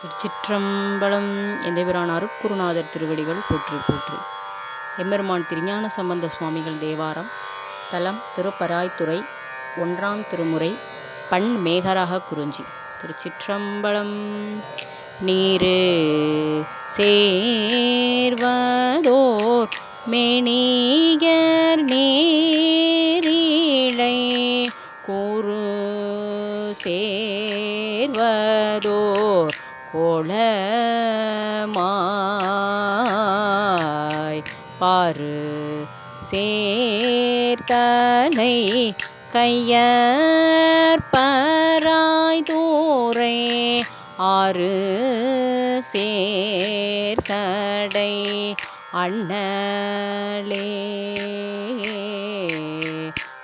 திருச்சிற்றம்பலம் எந்தபிரான் அருட்குருநாதர் திருவடிகள் போற்று போற்று. எம்பெருமான் திருஞான சம்பந்த சுவாமிகள் தேவாரம் தலம் திருப்பராய்த்துறை ஒன்றாம் திருமுறை பண் மேகராக குறிஞ்சி. திருச்சிற்றம்பலம் நீரு சேர்வதோர் மெனியர் நேரிழை கூறு சேர்வதோர் கோலமாய் பாரு. சேர்த்தனை கையற்பராய் தூரை. ஆறு சேர் சடை அண்ணலே.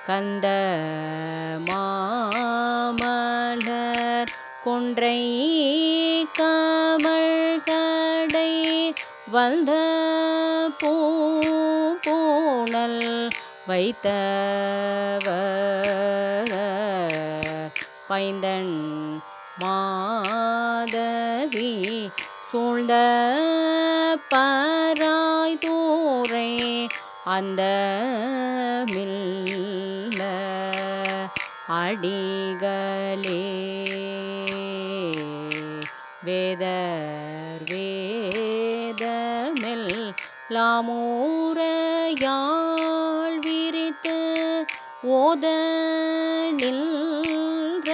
கந்த வந்த பூணல் வைத்தவர் பைந்தன் மாதவி சூழ்ந்த பராய் தூரை அந்த மில்ல அடிகளே வேதர் வேதமெல் லாமோரையாள் விரித்து ஓத நின்ற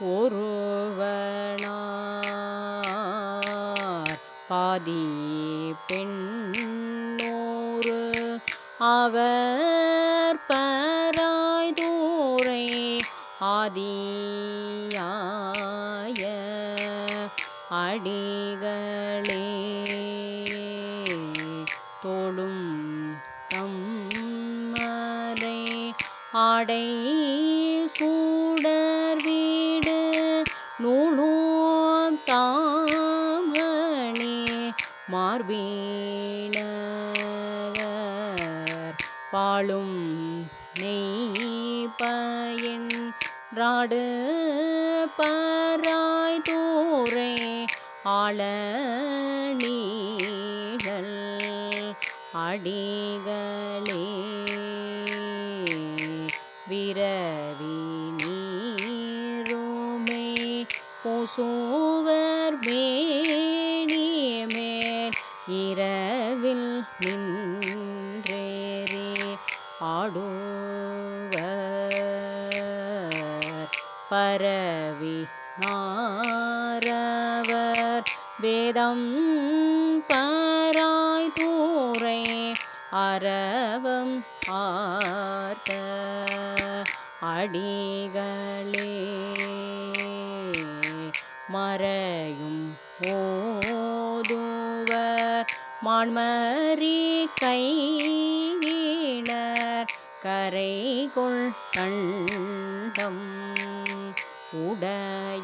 ஒருவனார். பாதி பெண்ணோரு அவர் பராய்தூரை ஆதியாய அடிகள் ஆடை சூடர் வீடு நூலும் தாமணி மார்பீணர் பாலும் நெய் பயன் ராடு பராய் தூரை. ஆள நீழல் அடிகள் நின்றேறி ஆடுவர். பரவி நாரவர். வேதம் பராய் தூரை அரவம் ஆர்த்த அடிகளே ஓதுவர் மான்மரி கையினர் கரைகொள் கண்டம் உடையவர்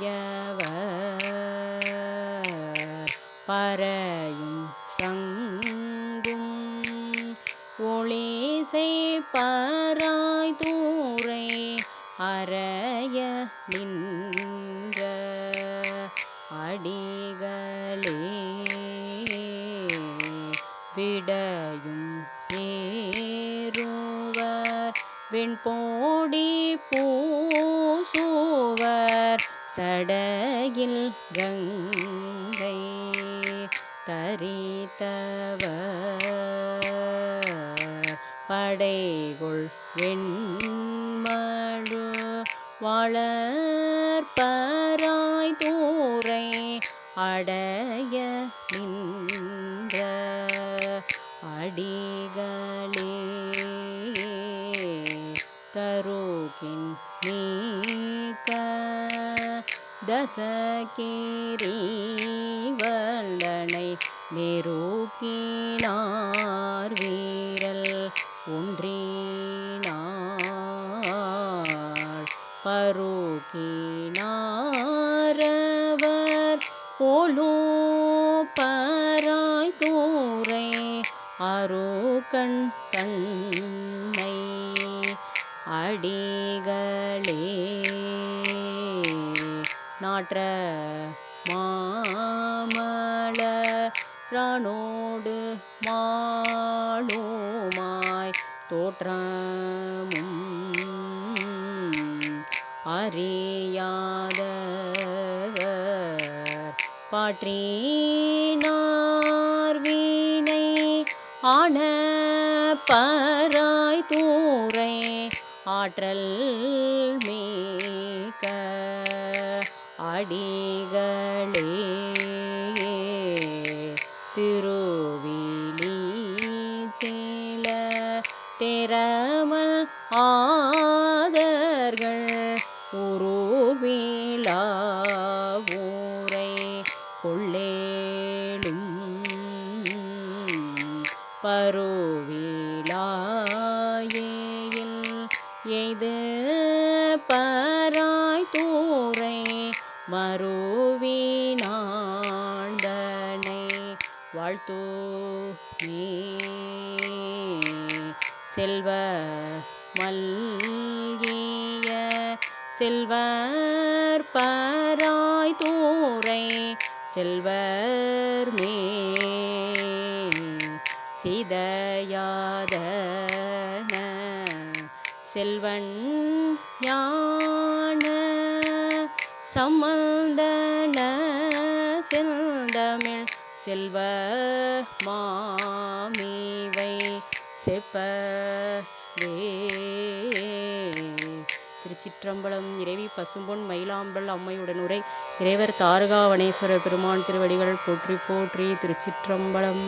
பறையும் சங்கும் ஒளிசை பராய் தூரை அறைய நின் விடையும் ஏறுவர் வெண்போடி பூசுவர். சடகில் கங்கை தரித்தவர். படைகொள் வெண்மடு வளர்பராய் தூரை அடைய நின்ற அடிகளே தருகின் நீக்க தசகேரி வல்லனை நெருக்கினார் வீரல் ஒன்றினாள் பருகினாரவர் போலோ பராய் தூரை அருகண் தன்னை அடிகளே. நாற்ற மாமல ரானோடு மாளுமாய் தோற்றமும் அறியாதவர். பாற்றினார் ஆன பராய் தூரை ஆற்றல் மேக அடிகளே திரு மறுவினாண்டனை வாழ்த்துமே செல்வ மல்கிய செல்வர் பராய் தூரை செல்வர் மே சிதையாத செல்வன் ஞான செல்வ மாமிவை செப்பவே திருச்சிற்றம்பலம் இறைவி பசும்பொன் மயிலாம்பல் அம்மையுடன் உரை. இறைவர் தாரகாவணேஸ்வரர் பெருமான் திருவடிகள் போற்றி போற்றி திருச்சிற்றம்பலம்.